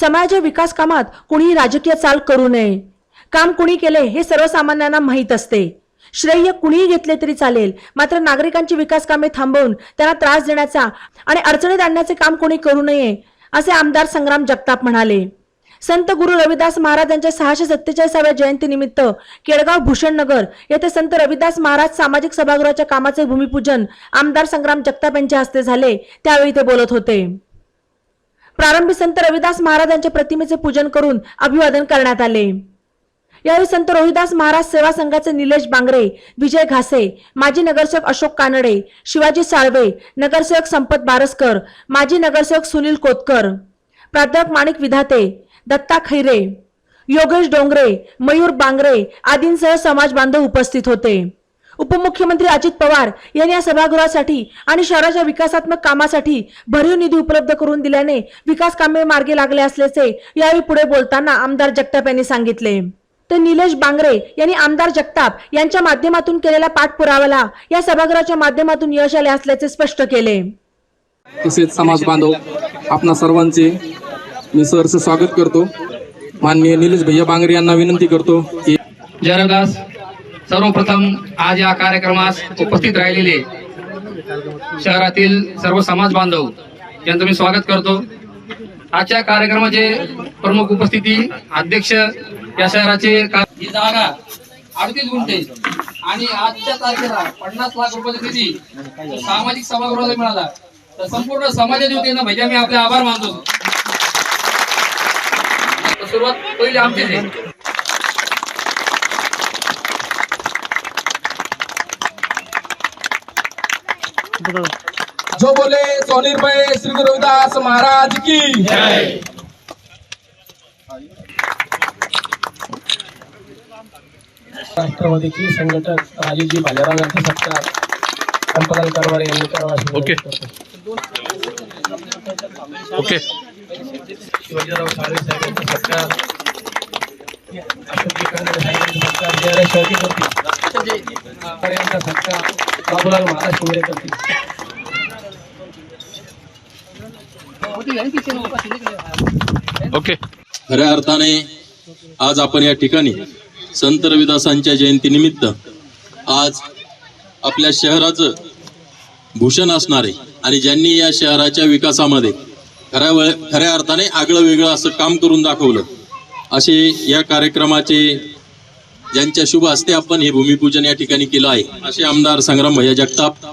समाजाच्या विकास कामात कुणीही राजकीय चाल करू नये. काम कुणी केले हे सर्वसामान्यांना माहीत असते. श्रेय कुणीही घेतले तरी चालेल. मात्र नागरिकांची विकास कामे थांबवून त्यांना त्रास देण्याचा आणि अडचणीत आणण्याचे काम कोणी करू नये असे आमदार संग्राम जगताप म्हणाले. संत गुरु रविदास महाराज यांच्या सहाशे सत्तेचाळीसाव्या जयंतीनिमित्त केळगाव भूषणनगर येथे संत रविदास महाराज सामाजिक सभागृहाच्या कामाचे भूमिपूजन आमदार संग्राम जगताप यांच्या हस्ते झाले. त्यावेळी ते बोलत होते. प्रारंभी संत रविदास महाराज यांच्या प्रतिमेचे पूजन करून अभिवादन करण्यात आले. यावेळी संत रोहिदास महाराज सेवा संघाचे निलेश बांगरे विजय घासे माजी नगरसेवक अशोक कानडे शिवाजी साळवे नगरसेवक संपत बारसकर माजी नगरसेवक सुनील कोतकर प्राध्यापक माणिक विधाते दत्ता खैरे योगेश डोंगरे मयूर बांगरे आदींसह समाज बांधव उपस्थित होते. उपमुख्यमंत्री अजित पवार यांनी या सभागृहासाठी आणि शहराच्या विकासात्मक कामासाठी भरीव निधी उपलब्ध करून दिल्याने विकास कामे मार्गी लागले असल्याचे यावेळी पुढे बोलताना आमदार जगताप यांनी सांगितले. तर निलेश बांगरे यांनी आमदार जगताप यांच्या माध्यमातून केलेल्या पाठपुराव्याला या सभागृहाच्या माध्यमातून यश आले असल्याचे स्पष्ट केले. तसेच समाज बांधव आपणा सर्वांचे मी सहर्ष स्वागत करतो. माननीय निलेश भैया बांगरे यांना विनंती करतो की जयरदास सर्वप्रथम आज या कार्यक्रमास उपस्थित राहिलेले शहरातील सर्व समाज बांधव यांचं मी स्वागत करतो. आजच्या कार्यक्रमाचे प्रमुख उपस्थिती अध्यक्ष या शहराचे ही जागा अडतीस गुंठे. आणि आजच्या तारखेला पन्नास लाख रुपयाचा निधी सामाजिक सभागृहाला मिळाला. तर संपूर्ण समाजाच्या वतीनं भैया मी आपले आभार मानतो. तर सुरुवात पहिली आमचीच आहे. जो बोले सोनी सोनीरभाई श्री गुरु रविदास महाराज की। राष्ट्रवादीचे संघटक राजेजी भालेराव यांचा सत्कार संपदान कारभार यांनी करावा ओके. ओके। शिवाजीराव साळवे साहेब यांचा सत्कार साहेब यांचा सत्कार जयराज यांचा सत्कार बाबूलाल महाराज शिंगरे करतील. ओके. खऱ्या अर्थाने आज आपण या ठिकाणी संत रविदासांच्या जयंतीनिमित्त आज आपल्या शहराचं भूषण असणारे आणि ज्यांनी या शहराच्या विकासामध्ये खऱ्या वे- खऱ्या अर्थाने आगळं वेगळं असं काम करून दाखवलं असे या कार्यक्रमाचे ज्यांच्या शुभ हस्ते आपण हे भूमिपूजन या ठिकाणी केलं आहे. असे आमदार संग्राम भैया जगताप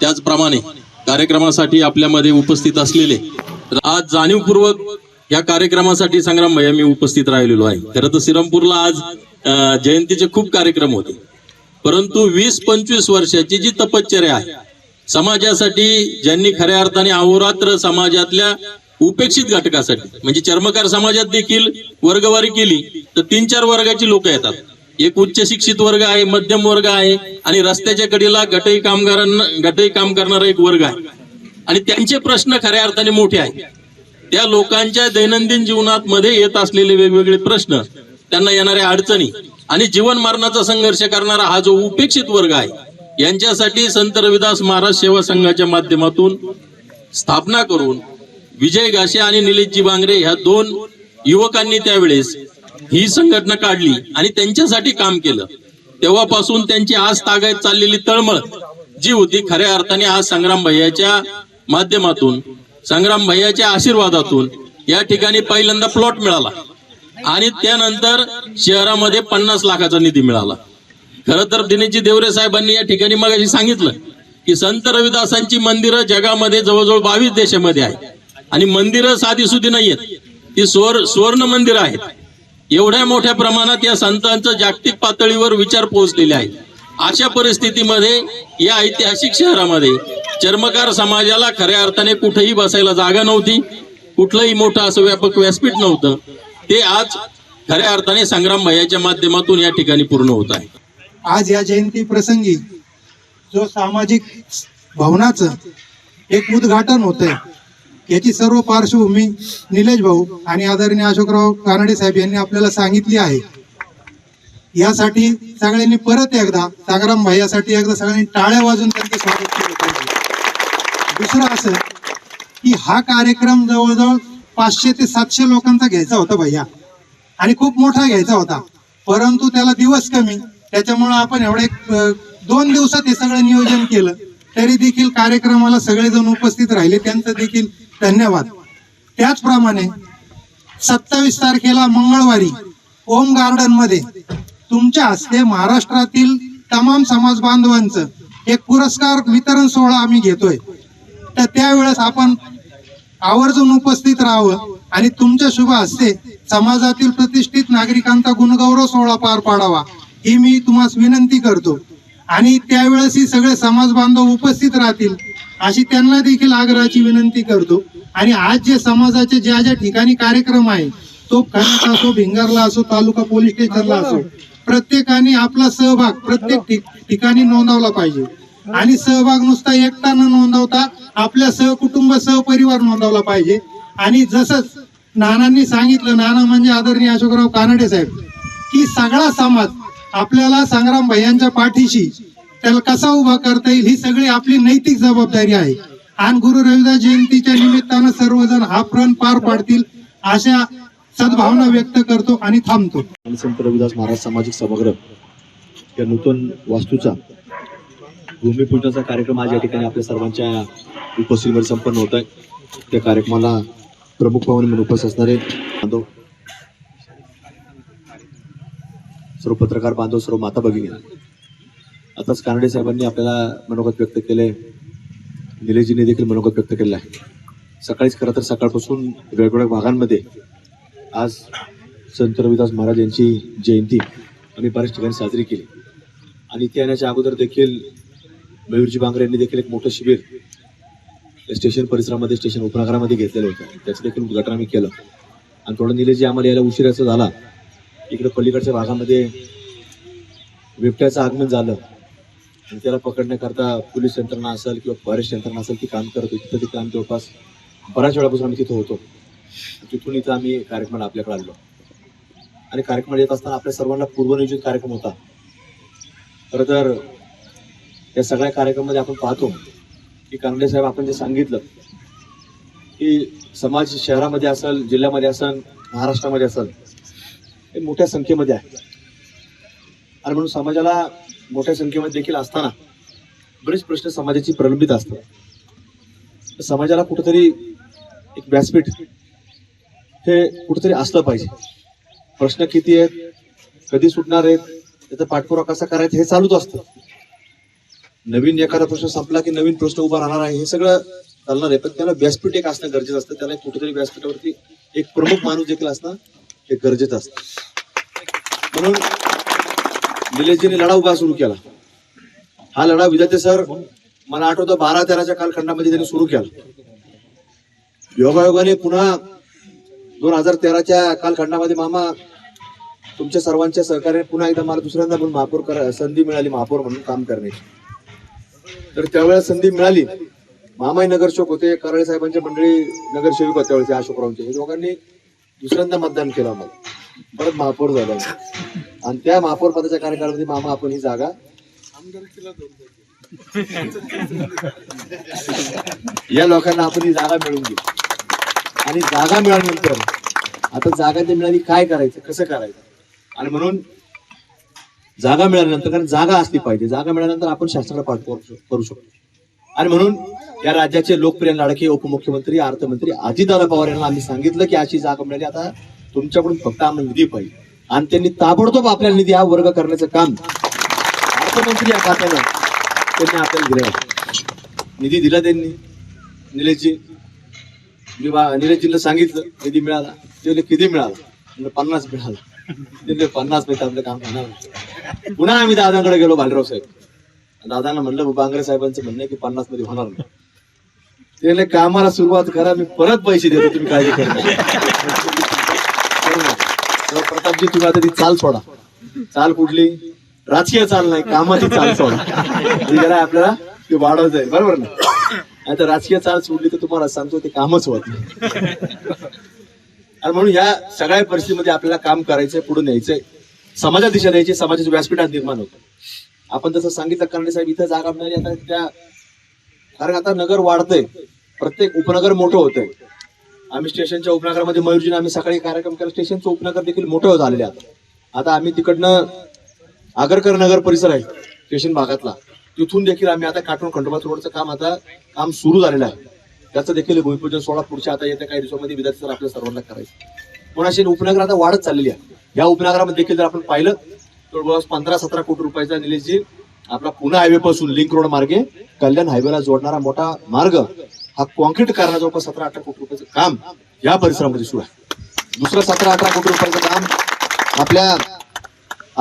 त्याचप्रमाणे कार्यक्रमासाठी आपल्यामध्ये उपस्थित असलेले आज जाणीवपूर्वक या कार्यक्रमासाठी संग्राम भैया मी उपस्थित राहिलेलो आहे. खरं तर श्रीरामपूरला आज जयंतीचे खूप कार्यक्रम होते. परंतु वीस पंचवीस वर्षाची जी तपश्चर्या आहे समाजासाठी ज्यांनी खऱ्या अर्थाने अहोरात्र समाजातल्या उपेक्षित घटकासाठी म्हणजे चर्मकार समाजात देखील वर्गवारी केली तर तीन चार वर्गाची लोक येतात. एक उच्च शिक्षित वर्ग आहे मध्यम वर्ग आहे आणि रस्त्याच्या कडीला गटई कामगारांना गटई काम करणारा एक वर्ग आहे. आणि त्यांचे प्रश्न खऱ्या अर्थाने मोठे आहेत. त्या लोकांच्या दैनंदिन जीवनात मध्ये येत असलेले वेगवेगळे प्रश्न त्यांना येणाऱ्या अडचणी आणि जीवन मरणाचा संघर्ष करणारा हा जो उपेक्षित वर्ग आहे यांच्यासाठी संत रविदास महाराज सेवा संघाच्या माध्यमातून स्थापना करून विजय घासे आणि निलेशजी बांगरे ह्या दोन युवकांनी त्यावेळेस ही संघटना काढली आणि त्यांच्यासाठी काम केलं. तेव्हापासून त्यांची आज तागायत चाललेली तळमळ. जी होती खऱ्या अर्थाने आज संग्राम भैयाच्या माध्यमातून संग्राम भैयाच्या आशीर्वादातून या ठिकाणी पहिल्यांदा प्लॉट मिळाला. आणि त्यानंतर शहरामध्ये पन्नास लाखाचा निधी मिळाला. खरं तर दिनेशजी देवरे साहेबांनी या ठिकाणी मगाशी सांगितलं की संत रविदासांची मंदिरं जगामध्ये जवळजवळ बावीस देशामध्ये आहेत. आणि मंदिरं साधी सुधी नाहीयेत. ती स्वर सुवर्ण मंदिरं आहेत. एवढ्या मोठ्या प्रमाणात या संतांचं जागतिक पातळीवर विचार पोहोचलेले आहेत. अशा परिस्थितीमध्ये या ऐतिहासिक शहरामध्ये चर्मकार समाजाला खऱ्या अर्थाने कुठेही बसायला जागा नव्हती. कुठलंही मोठं असं व्यापक व्यासपीठ नव्हतं. ते आज खऱ्या अर्थाने संग्राम भयाच्या माध्यमातून या ठिकाणी पूर्ण होत आहे. आज या जयंती प्रसंगी जो सामाजिक भवनाचं एक उद्घाटन होत आहे याची सर्व पार्श्वभूमी निलेश भाऊ आणि आदरणीय अशोकराव कानडे साहेब यांनी आपल्याला सांगितली आहे. यासाठी सगळ्यांनी परत एकदा संग्राम यासाठी एकदा सगळ्यांनी टाळ्या वाजून त्यांचं स्वागत केलं पाहिजे. दुसरं असं की हा कार्यक्रम जवळजवळ पाचशे ते सातशे लोकांचा घ्यायचा होता भैया. आणि खूप मोठा घ्यायचा होता. परंतु त्याला दिवस कमी. त्याच्यामुळं आपण एवढे दोन दिवसात हे सगळं नियोजन केलं. तरी देखील कार्यक्रमाला सगळेजण उपस्थित राहिले. त्यांचं देखील धन्यवाद. त्याचप्रमाणे सत्तावीस तारखेला मंगळवारी ओम गार्डनमध्ये तुमच्या हस्ते महाराष्ट्रातील तमाम समाज बांधवांचं एक पुरस्कार वितरण सोहळा आम्ही घेतोय. तर त्यावेळेस आपण आवर्जून उपस्थित राहावं आणि तुमच्या शुभ हस्ते समाजातील प्रतिष्ठित नागरिकांचा गुणगौरव सोहळा पार पाडावा ही मी तुम्हाला विनंती करतो. आणि त्यावेळेसही सगळे समाज बांधव उपस्थित राहतील अशी त्यांना देखील आग्रहाची विनंती करतो. आणि आज जे समाजाचे ज्या ज्या ठिकाणी कार्यक्रम आहे तो खण्यात असो भिंगारला असो तालुका पोलीस स्टेशनला असो प्रत्येकाने आपला सहभाग प्रत्येक ठिकाणी नोंदवला पाहिजे. आणि सहभाग नुसता एकटा न नोंदवता आपल्या सहकुटुंब सहपरिवार नोंदवला पाहिजे. आणि जसंच नानांनी सांगितलं नाना म्हणजे आदरणीय अशोकराव कानडे साहेब की सगळा समाज आपल्याला संग्राम भैयांच्या पाठीशी त्याला कसा उभा करता येईल ही सगळी आपली नैतिक जबाबदारी आहे. आणि गुरु रविदास जयंतीच्या निमित्तानं सर्वजण हा प्रण पार पाडतील अशा सद्भावना व्यक्त करतो आणि थांबतो. संत रविदास महाराज सामाजिक समग्र या नूतन वास्तूचा भूमिपूजनाचा कार्यक्रम आज या ठिकाणी आपल्या सर्वांच्या उपस्थितीमध्ये संपन्न होत आहे. त्या कार्यक्रमाला प्रमुख पाहुणे म्हणून उपस्थित असणारे बांधव सर्व पत्रकार बांधव सर्व माता भगिनी आताच कानडे साहेबांनी आपल्याला मनोगत व्यक्त केले निलेशजींनी देखील मनोगत व्यक्त केलेलं आहे. सकाळीच खरं तर सकाळपासून वेगवेगळ्या भागांमध्ये आज संत रविदास महाराज यांची जयंती आम्ही बऱ्याच ठिकाणी साजरी केली. आणि ते येण्याच्या अगोदर देखील मयूरजी बांगरे यांनी देखील एक मोठं शिबिर स्टेशन परिसरामध्ये स्टेशन उपनगरामध्ये घेतलेलं होतं. त्याचं देखील उद्घाटन आम्ही केलं. आणि थोडं निलेजी आम्हाला यायला उशिराचं झाला. इकडे पलीकडच्या भागामध्ये बिबट्याचं आगमन झालं. त्याला पकडण्याकरता पोलीस यंत्रणा असेल किंवा फॉरेस्ट यंत्रणा असेल ती काम करत होती. तिथं देखील जवळपास बऱ्याच वेळापासून आम्ही तिथं होतो. तिथून इथं आम्ही कार्यक्रमाला आपल्याकडे आलो. आणि कार्यक्रम येत असताना आपल्या सर्वांना पूर्वनियोजित कार्यक्रम होता. खरं तर या सगळ्या कार्यक्रमामध्ये आपण पाहतो की कांगडे साहेब आपण जे सांगितलं की समाज शहरामध्ये असेल जिल्ह्यामध्ये असेल महाराष्ट्रामध्ये असेल हे मोठ्या संख्येमध्ये आहे. आणि म्हणून समाजाला मोठ्या संख्येमध्ये देखील असताना बरेच प्रश्न समाजाची प्रलंबित असतात. समाजाला कुठंतरी एक व्यासपीठ हे कुठंतरी असलं पाहिजे. प्रश्न किती आहेत कधी सुटणार आहेत त्याचा पाठपुरावा कसा करायचा हे चालूच असतं. नवीन एखादा प्रश्न संपला की नवीन प्रश्न उभा राहणार आहे हे सगळं चालणार आहे. पण त्याला व्यासपीठ एक असणं गरजेचं असतं. त्याला एक कुठेतरी व्यासपीठावरती एक प्रमुख माणूस देखील असणं हे गरजेचं असतं. म्हणून निलेशजीने लढा उभा सुरू केला. हा लढा विद्यार्थी सर मला आठवतं बारा तेराच्या कालखंडामध्ये त्यांनी सुरू केला. योगायोगाने पुन्हा दोन हजार तेराच्या कालखंडामध्ये मामा तुमच्या सर्वांच्या सहकार्याने पुन्हा एकदा मला दुसऱ्यांदा म्हणून महापौर करा संधी मिळाली महापौर म्हणून काम करण्याची तर त्यावेळेस संधी मिळाली. मामाई नगरसेवक होते कराळे साहेबांच्या मंडळी नगरसेवक होते त्यावेळेस अशोकरावचे हे दोघांनी दुसऱ्यांदा मतदान केलं आम्हाला. परत महापौर झाला. आणि त्या महापौर पदाच्या कार्यकाळामध्ये मामा आपण ही जागा. या लोकांना आपण ही जागा मिळवून घेऊ आणि जागा मिळाल्यानंतर आता जागा ते मिळाली काय करायचं कसं करायचं? आणि म्हणून जागा मिळाल्यानंतर कारण जागा असली पाहिजे. जागा मिळाल्यानंतर आपण शासनाला पाठ करू शकतो आणि म्हणून या राज्याचे लोकप्रिय लाडके उपमुख्यमंत्री अर्थमंत्री अजितदादा पवार यांना आम्ही सांगितलं की अशी जागा मिळाली. आता तुमच्याकडून फक्त आम्हाला निधी पाहिजे. आणि त्यांनी ताबडतोब आपल्याला निधी हा वर्ग करण्याचं काम अर्थमंत्री या खात्यानं त्यांनी आपल्याला दिलं निधी दिला त्यांनी. निलेशजी मी बा- निलेशजींना सांगितलं निधी मिळाला. ते किती मिळाला? पन्नास मिळाला. त्यांनी पन्नास पैसे आपलं काम होणार पुन्हा आम्ही दादांकडे गेलो भालराव साहेब. दादांना म्हणलं बांगरे साहेबांचं म्हणणं आहे की पन्नासमध्ये होणार नाही. ते कामाला सुरुवात करा मी परत पैसे देतो तुम्ही काळजी करा तेव्हा प्रतापजी तुम्ही आता ती चाल सोडा. चाल कुठली? राजकीय चाल नाही कामाची चाल सोडा. जरा आपल्याला ते वाढवत जाईल बरोबर ना? आता राजकीय चाल सोडली तर तुम्हाला सांगतो ते कामच होत नाही. आणि म्हणून या सगळ्या परिस्थितीमध्ये आपल्याला काम करायचंय पुढे न्यायचंय. समाजात दिशा द्यायची समाजाच्या व्यासपीठात निर्माण होतं. आपण जसं सांगितलं कारण साहेब इथं जागा मिळाली आता त्या कारण आता नगर वाढतंय. प्रत्येक उपनगर मोठं होतंय. आम्ही स्टेशनच्या उपनगरामध्ये मयुरजीने आम्ही सकाळी कार्यक्रम केला. स्टेशनचं उपनगर देखील मोठं झालेले आता. आता आम्ही तिकडनं आगरकर नगर परिसर आहे स्टेशन भागातला. तिथून देखील आम्ही आता काटून खंडोबा रोडचं काम आता काम सुरू झालेलं आहे. त्याचं देखील भूमिपूजन सोहळा पुढच्या आता येत्या काही दिवसामध्ये विद्यार्थी सर आपल्या सर्वांना करायचं. पण अशी उपनगर आता वाढत चाललेली आहे. या उपनगरामध्ये देखील जर आपण पाहिलं तर बस पंधरा सतरा कोटी रुपयाचा निलेशजी आपला पुणे हायवे पासून लिंक रोड मार्गे कल्याण हायवेला जोडणारा मोठा मार्ग हा कॉन्क्रीट करण्याचा जवळपास सतरा अठरा कोटी रुपयाचं काम या परिसरामध्ये सुरू आहे. दुसरं सतरा अठरा कोटी रुपयाचं काम आपल्या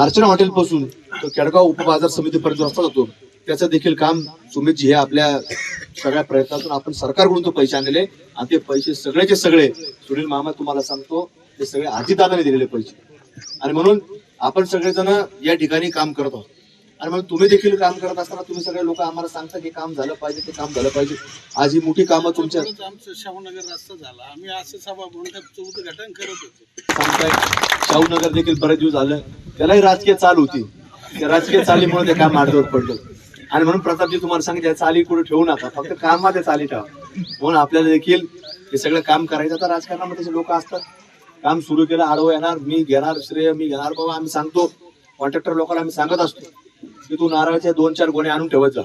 अर्चना हॉटेल पासून तो केडगाव उपबाजार समितीपर्यंत रस्ता जातो त्याचं देखील काम सुमितजी हे आपल्या सगळ्या प्रयत्नातून आपण सरकारकडून तो पैसे आणलेले आणि ते पैसे सगळेचे सगळे सुनील मामा तुम्हाला सांगतो ते सगळे अजितदादाने दिलेले पैसे. आणि म्हणून आपण सगळेजण या ठिकाणी काम करत आहोत. आणि म्हणून तुम्ही देखील काम करत असताना तुम्ही सगळे लोक आम्हाला सांगता की काम झालं पाहिजे ते काम झालं पाहिजे. आज ही मोठी कामं तुमच्या आमचं शाहूनगर रस्ता झाला. आम्ही असं सभा उद्घाटन करत होतो. सांगताय. शाहूनगर देखील बरेच दिवस झालं. त्यालाही राजकीय चाल होती. त्या राजकीय चालीमुळे ते काम अर्धवट पडलं. आणि म्हणून प्रतापजी तुम्हाला सांगितलं चाली कुठे ठेवू नका. फक्त कामात चाली ठेवा. म्हणून आपल्याला देखील हे सगळं काम करायचं. आता राजकारणामध्ये लोक असतात. काम सुरू केलं आडवं येणार. मी घेणार श्रेय मी घेणार बाबा आम्ही सांगतो. कॉन्ट्रॅक्टर लोकांना आम्ही सांगत असतो. की तू नारळाचे दोन चार गोणे आणून ठेवत जा.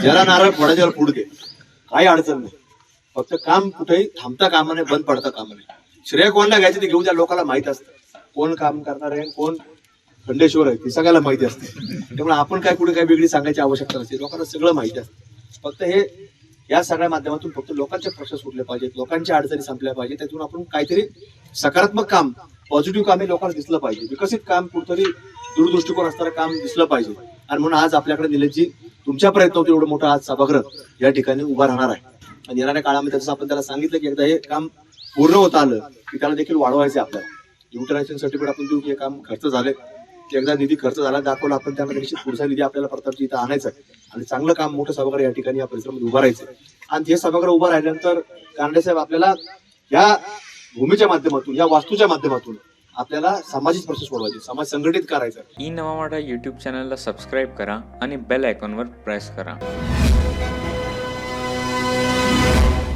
ज्याला नारळ फोडायच्या फुड दे. काही अडचण नाही. फक्त काम कुठेही थांबता कामा नये बंद पडता कामा नये श्रेय कोणला घ्यायचं ते घेऊन त्या लोकांना माहीत असतं. कोण काम करणार आहे कोण खंडेश्वर आहे ती सगळ्याला माहिती असते. त्यामुळे आपण काय कुठे काय वेगळी सांगायची आवश्यकता नसते. लोकांना सगळं माहिती असतं. फक्त हे या सगळ्या माध्यमातून फक्त लोकांचे प्रश्न सुटले पाहिजेत. लोकांच्या अडचणी संपल्या पाहिजे त्यातून आपण काहीतरी सकारात्मक काम पॉझिटिव्ह काम हे लोकांना दिसलं पाहिजे. विकसित काम कुठतरी दूरदृष्टिकोन असणारं काम दिसलं पाहिजे. आणि म्हणून आज आपल्याकडे निलेशजी तुमच्या प्रयत्नातून एवढं मोठं आज सभागृह या ठिकाणी उभा राहणार आहे. आणि येणाऱ्या काळामध्ये जसं आपण त्याला सांगितलं की एकदा हे काम पूर्ण होत आलं की त्याला देखील वाढवायचं आहे आपल्याला. युटिलायझेशन सर्टिफिकेट आपण देऊ की हे काम खर्च झाले. की एकदा निधी खर्च झाला दाखवला आपण त्यामध्ये निश्चित पुढचा निधी आपल्याला प्रतापची इथं आणायचा आहे. आणि चांगलं काम मोठं सभागृह या ठिकाणी या परिसरामध्ये उभं राहायचं आणि हे सभागृह उभं राहिल्यानंतर कांडे साहेब आपल्याला या भूमीच्या माध्यमातून या वास्तूच्या माध्यमातून आपल्याला सामाजिक प्रश्न सोडवायचे समाज संघटित करायचा. ई नवा मराठा यूट्यूब चॅनलला सबस्क्राईब करा आणि बेल आयकॉनवर प्रेस करा.